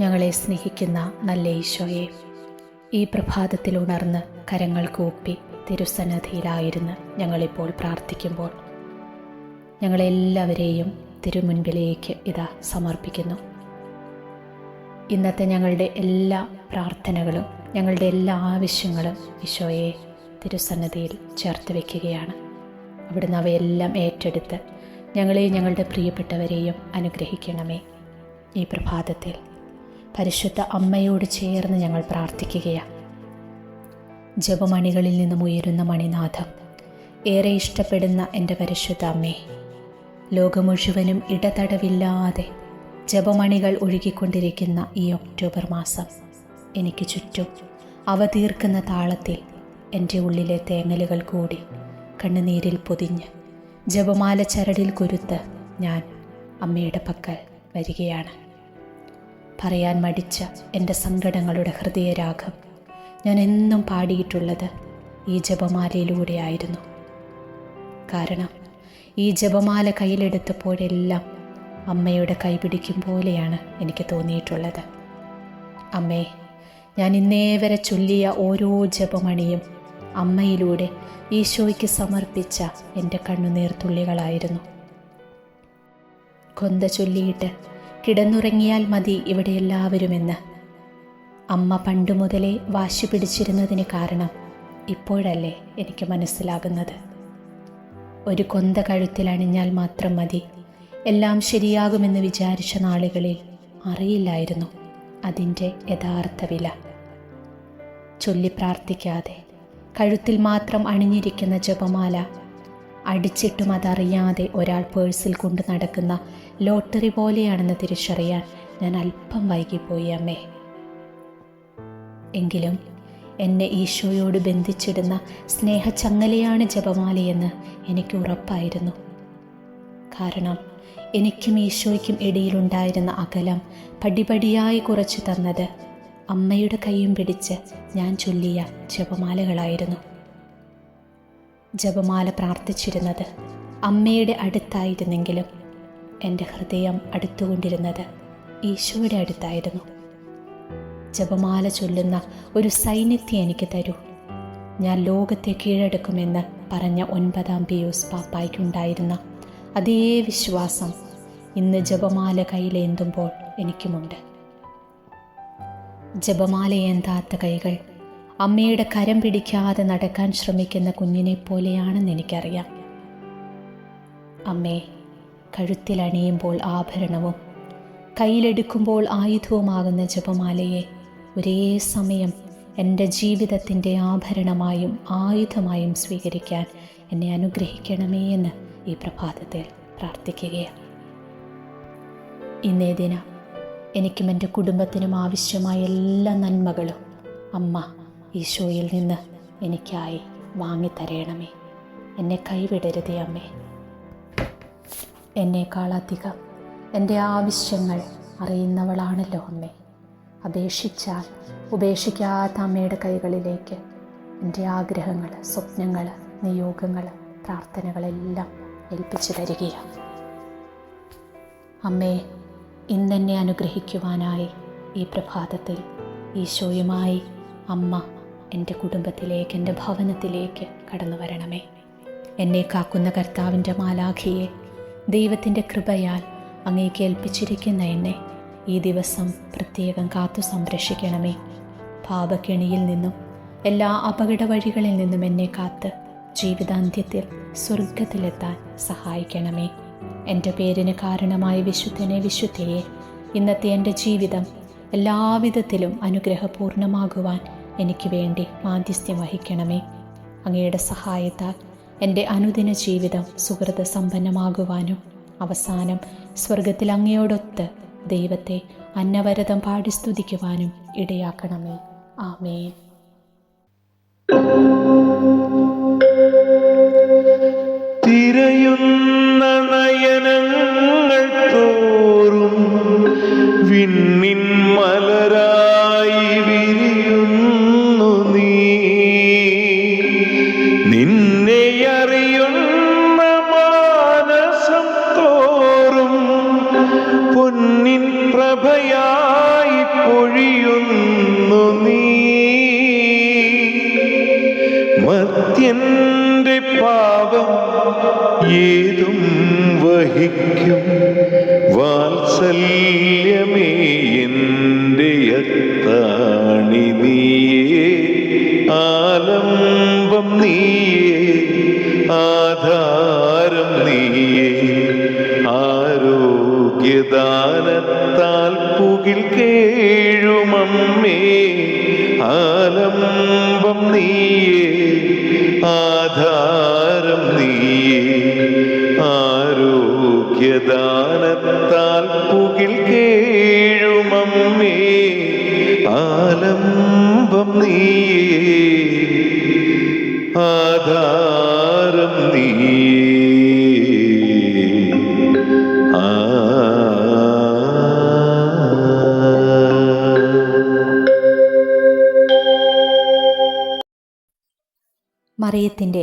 ഞങ്ങളെ സ്നേഹിക്കുന്ന നല്ല ഈശോയെ ഈ പ്രഭാതത്തിൽ ഉണർന്ന് കരങ്ങൾ കൂപ്പി തിരുസന്നധിയിലായിരുന്ന് ഞങ്ങളിപ്പോൾ പ്രാർത്ഥിക്കുമ്പോൾ ഞങ്ങളെല്ലാവരെയും തിരുമുൻപിലേക്ക് ഇതാ സമർപ്പിക്കുന്നു. ഇന്നത്തെ ഞങ്ങളുടെ എല്ലാ പ്രാർത്ഥനകളും ഞങ്ങളുടെ എല്ലാ ആവശ്യങ്ങളും ഈശോയെ തിരുസന്നതിയിൽ ചേർത്ത് വയ്ക്കുകയാണ് അവിടുന്ന് അവയെല്ലാം ഏറ്റെടുത്ത് ഞങ്ങളെയും ഞങ്ങളുടെ പ്രിയപ്പെട്ടവരെയും അനുഗ്രഹിക്കണമേ. ഈ പ്രഭാതത്തിൽ പരിശുദ്ധ അമ്മയോട് ചേർന്ന് ഞങ്ങൾ പ്രാർത്ഥിക്കുകയാണ് ജപമണികളിൽ നിന്നും ഉയരുന്ന മണിനാഥം ഏറെ ഇഷ്ടപ്പെടുന്ന എന്റെ പരിശുദ്ധ അമ്മേ ലോകം മുഴുവനും ഇടതടവില്ലാതെ ജപമണികൾ ഒഴുകിക്കൊണ്ടിരിക്കുന്ന ഈ ഒക്ടോബർ മാസം എനിക്ക് ചുറ്റും അവ തീർക്കുന്ന താളത്തിൽ എന്റെ ഉള്ളിലെ തേങ്ങലുകൾ കൂടി കണ്ണുനീരിൽ പൊതിഞ്ഞ് ജപമാല ചരടിൽ കുരുത്ത് ഞാൻ അമ്മയുടെ പക്കൽ വരികയാണ്. പറയാൻ മടിച്ച എന്റെ സങ്കടങ്ങളുടെ ഹൃദയരാഗം. ഞാൻ എന്നും പാടിയിട്ടുള്ളത് ഈ ജപമാലയിലൂടെയായിരുന്നു. കാരണം ഈ ജപമാല കയ്യിലെടുത്തപ്പോഴെല്ലാം അമ്മയുടെ കൈപിടിക്കും പോലെയാണ് എനിക്ക് തോന്നിയിട്ടുള്ളത്. അമ്മേ ഞാൻ ഇന്നേ വരെ ചൊല്ലിയ ഓരോ ജപമണിയും അമ്മയിലൂടെ ഈശോയ്ക്ക് സമർപ്പിച്ച എന്റെ കണ്ണുനീർത്തുള്ളികളായിരുന്നു കൊന്ത ചൊല്ലിയിട്ട് കിടന്നുറങ്ങിയാൽ മതി ഇവിടെ എല്ലാവരുമെന്ന് അമ്മ പണ്ടു മുതലേ വാശി പിടിച്ചിരുന്നതിന് കാരണം ഇപ്പോഴല്ലേ എനിക്ക് മനസ്സിലാകുന്നത്. ഒരു കൊന്ത കഴുത്തിൽ അണിഞ്ഞാൽ മാത്രം മതി. എല്ലാം ശരിയാകുമെന്ന് വിചാരിച്ച നാളുകളിൽ അറിയില്ലായിരുന്നു അതിന്റെ യഥാർത്ഥ വില. ചൊല്ലി പ്രാർത്ഥിക്കാതെ കഴുത്തിൽ മാത്രം അണിഞ്ഞിരിക്കുന്ന ജപമാല അടിച്ചിട്ടും അതറിയാതെ ഒരാൾ പേഴ്സിൽ കൊണ്ടു നടക്കുന്ന ലോട്ടറി പോലെയാണെന്ന് തിരിച്ചറിയാൻ ഞാൻ അല്പം വൈകിപ്പോയി അമ്മേ. എങ്കിലും എന്നെ ഈശോയോട് ബന്ധിച്ചിടുന്ന സ്നേഹച്ചങ്ങലയാണ് ജപമാലയെന്ന് എനിക്ക് ഉറപ്പായിരുന്നു. കാരണം എനിക്കും ഈശോയ്ക്കും ഇടയിലുണ്ടായിരുന്ന അകലം പടിപടിയായി കുറച്ചു തന്നത് അമ്മയുടെ കൈയും പിടിച്ച് ഞാൻ ചൊല്ലിയ ജപമാലകളായിരുന്നു. ജപമാല പ്രാർത്ഥിച്ചിരുന്നത് അമ്മയുടെ അടുത്തായിരുന്നെങ്കിലും എന്റെ ഹൃദയം അടുത്തുകൊണ്ടിരുന്നത് ഈശോയുടെ അടുത്തായിരുന്നു. ജപമാല ചൊല്ലുന്ന ഒരു സൈന്യത്തെ എനിക്ക് തരൂ. ഞാൻ ലോകത്തെ കീഴടക്കുമെന്ന് പറഞ്ഞ ഒൻപതാം പിയൂസ് പാപ്പായ്ക്കുണ്ടായിരുന്ന അതേ വിശ്വാസം ഇന്ന് ജപമാല കയ്യിലേന്തുമ്പോൾ എനിക്കുമുണ്ട്. ജപമാലയേന്താത്ത കൈകൾ അമ്മയുടെ കരം പിടിക്കാതെ നടക്കാൻ ശ്രമിക്കുന്ന കുഞ്ഞിനെ പോലെയാണെന്ന് എനിക്കറിയാം. അമ്മേ കഴുത്തിലണിയുമ്പോൾ ആഭരണവും. കയ്യിലെടുക്കുമ്പോൾ ആയുധവുമാകുന്ന ജപമാലയെ ഒരേ സമയം എന്റെ ജീവിതത്തിന്റെ ആഭരണമായും ആയുധമായും സ്വീകരിക്കാൻ എന്നെ അനുഗ്രഹിക്കണമേ എന്ന് ഈ പ്രഭാതത്തിൽ പ്രാർത്ഥിക്കുകയാണ്. ഇന്നേ ദിനം എനിക്കും എന്റെ കുടുംബത്തിനും ആവശ്യമായ എല്ലാ നന്മകളും അമ്മ ഈശോയിൽ നിന്ന് എനിക്കായി വാങ്ങിത്തരയണമേ. എന്നെ കൈവിടരുതേ അമ്മേ. എന്നേക്കാളധികം എന്റെ ആവശ്യങ്ങൾ അറിയുന്നവളാണല്ലോ അമ്മേ. അപേക്ഷിച്ചാൽ ഉപേക്ഷിക്കാത്ത അമ്മയുടെ കൈകളിലേക്ക് എന്റെ ആഗ്രഹങ്ങൾ സ്വപ്നങ്ങൾ നിയോഗങ്ങൾ പ്രാർത്ഥനകളെല്ലാം ഏൽപ്പിച്ചു തരികയാണ്. അമ്മേ ഇന്നെന്നെ അനുഗ്രഹിക്കുവാനായി ഈ പ്രഭാതത്തിൽ ഈശോയുമായി അമ്മ എന്റെ കുടുംബത്തിലേക്ക് എന്റെ ഭവനത്തിലേക്ക് കടന്നു വരണമേ. എന്നെ കാക്കുന്ന കർത്താവിന്റെ മാലാഖിയെ ദൈവത്തിന്റെ കൃപയാൽ അങ്ങേക്ക് ഏൽപ്പിച്ചിരിക്കുന്ന എന്നെ ഈ ദിവസം പ്രത്യേകം കാത്തു സംരക്ഷിക്കണമേ. പാപക്കെണിയിൽ നിന്നും എല്ലാ അപകട വഴികളിൽ നിന്നും എന്നെ കാത്ത് ജീവിതാന്ത്യത്തിൽ സ്വർഗത്തിലെത്താൻ സഹായിക്കണമേ. എന്റെ പേരിന് കാരണമായ വിശുദ്ധനെ വിശുദ്ധയെ ഇന്നത്തെ എന്റെ ജീവിതം എല്ലാവിധത്തിലും അനുഗ്രഹപൂർണമാകുവാൻ എനിക്ക് വേണ്ടി മാധ്യസ്ഥ്യം വഹിക്കണമേ. അങ്ങയുടെ സഹായത്താൽ എന്റെ അനുദിന ജീവിതം സുഹൃത സമ്പന്നമാകുവാനും അവസാനം സ്വർഗത്തിൽ അങ്ങയോടൊത്ത് ദൈവത്തെ അന്നവരതം പാടി സ്തുതിക്കുവാനും ഇടയാക്കണമേ. ആമേ തിരയുന്ന മത്യന്റെ പാപം ഏതും വഹിക്കും. വാത്സല്യമേ എന്റെ എത്താണി നീയേ ആലംബം നീയേ ആധാരം നീയേ ആരോഗ്യദാനത്താൽ പുകിൽ കേഴുമമ്മേ ആലംബം നീയേ. ആധാരം നീ. ആരോഗ്യദാനത്താൽ പുകിൽ കേഴുമമ്മേ. ആലംബം നീ ആധാരം നീയേ.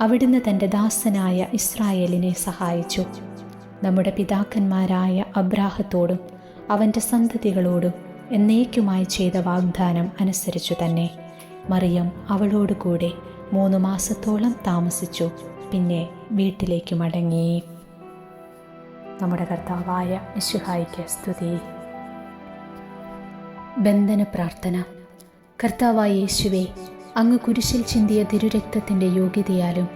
അവിടുന്ന് തന്റെ ദാസനായ ഇസ്രായേലിനെ സഹായിച്ചു. നമ്മുടെ പിതാക്കന്മാരായ അബ്രാഹത്തോടും അവന്റെ സന്തതികളോടും എന്നേക്കുമായി ചെയ്ത വാഗ്ദാനം അനുസരിച്ചു തന്നെ. മറിയം അവളോടുകൂടെ മൂന്ന് മാസത്തോളം താമസിച്ചു. പിന്നെ വീട്ടിലേക്ക് മടങ്ങി. നമ്മുടെ കർത്താവായ യശുഹായിക്ക് സ്തുതി. ബന്ധന പ്രാർത്ഥന. കർത്താവായ യേശുവേ അങ്ങ് കുരിശിൽ ചിന്തിയ തിരുരക്തത്തിന്റെ യോഗ്യതയാലും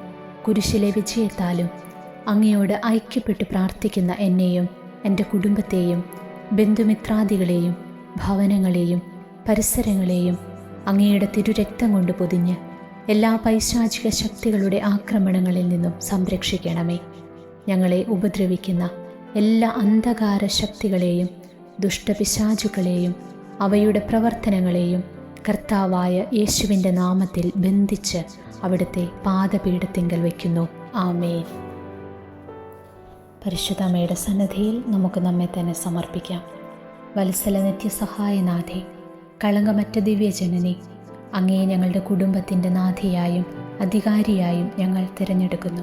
കുരിശിലെ വിജയത്താലും അങ്ങയോട് ഐക്യപ്പെട്ട് പ്രാർത്ഥിക്കുന്ന എന്നെയും എന്റെ കുടുംബത്തെയും ബന്ധുമിത്രാദികളെയും ഭവനങ്ങളെയും പരിസരങ്ങളെയും അങ്ങയുടെ തിരുരക്തം കൊണ്ട് പൊതിഞ്ഞ് എല്ലാ പൈശാചിക ശക്തികളുടെ ആക്രമണങ്ങളിൽ നിന്നും സംരക്ഷിക്കണമേ. ഞങ്ങളെ ഉപദ്രവിക്കുന്ന എല്ലാ അന്ധകാര ശക്തികളെയും ദുഷ്ടപിശാചുക്കളെയും അവയുടെ പ്രവർത്തനങ്ങളെയും കർത്താവായ യേശുവിന്റെ നാമത്തിൽ ബന്ധിച്ച് അവിടുത്തെ പാദപീഠത്തിങ്കൽ വയ്ക്കുന്നു. ആമേ പരിശുദ്ധമ്മയുടെ സന്നദ്ധിയിൽ നമുക്ക് നമ്മെ തന്നെ സമർപ്പിക്കാം. വത്സല നിത്യസഹായനാഥേ കളങ്കമറ്റ ദിവ്യജനനി അങ്ങേ ഞങ്ങളുടെ കുടുംബത്തിന്റെ നാഥിയായും അധികാരിയായും ഞങ്ങൾ തിരഞ്ഞെടുക്കുന്നു.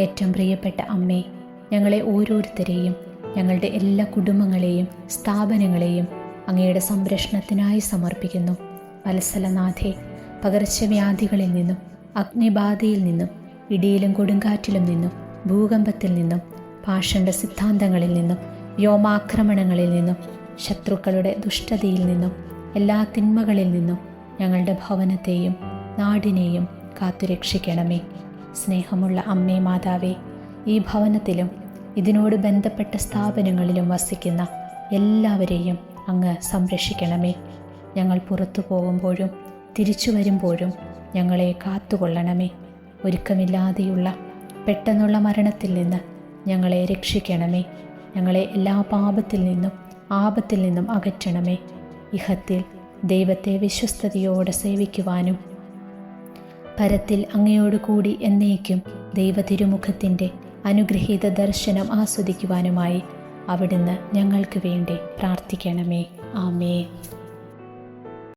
ഏറ്റവും പ്രിയപ്പെട്ട അമ്മേ ഞങ്ങളെ ഓരോരുത്തരെയും ഞങ്ങളുടെ എല്ലാ കുടുംബങ്ങളെയും സ്ഥാപനങ്ങളെയും അങ്ങയുടെ സംരക്ഷണത്തിനായി സമർപ്പിക്കുന്നു. വത്സലനാഥേ പകർച്ചവ്യാധികളിൽ നിന്നും അഗ്നിബാധയിൽ നിന്നും ഇടിയിലും കൊടുങ്കാറ്റിലും നിന്നും ഭൂകമ്പത്തിൽ നിന്നും പാഷണ്ട സിദ്ധാന്തങ്ങളിൽ നിന്നും വ്യോമാക്രമണങ്ങളിൽ നിന്നും ശത്രുക്കളുടെ ദുഷ്ടതയിൽ നിന്നും എല്ലാ തിന്മകളിൽ നിന്നും ഞങ്ങളുടെ ഭവനത്തെയും നാടിനെയും കാത്തുരക്ഷിക്കണമേ. സ്നേഹമുള്ള അമ്മേ മാതാവേ ഈ ഭവനത്തിലും ഇതിനോട് ബന്ധപ്പെട്ട സ്ഥാപനങ്ങളിലും വസിക്കുന്ന എല്ലാവരെയും അങ്ങ് സംരക്ഷിക്കണമേ. ഞങ്ങൾ പുറത്തു പോകുമ്പോഴും തിരിച്ചു വരുമ്പോഴും ഞങ്ങളെ കാത്തുകൊള്ളണമേ. ഒരുക്കമില്ലാതെയുള്ള പെട്ടെന്നുള്ള മരണത്തിൽ നിന്ന് ഞങ്ങളെ രക്ഷിക്കണമേ. ഞങ്ങളെ എല്ലാ പാപത്തിൽ നിന്നും ആപത്തിൽ നിന്നും അകറ്റണമേ. ഇഹത്തിൽ ദൈവത്തെ വിശ്വസ്തയോടെ സേവിക്കുവാനും പരത്തിൽ അങ്ങയോട് കൂടി എന്നേക്കും ദൈവ തിരുമുഖത്തിന്റെ അനുഗ്രഹീത ദർശനം ആസ്വദിക്കുവാനുമായി അവിടുന്ന് ഞങ്ങൾക്ക് വേണ്ടി പ്രാർത്ഥിക്കണമേ. ആമേ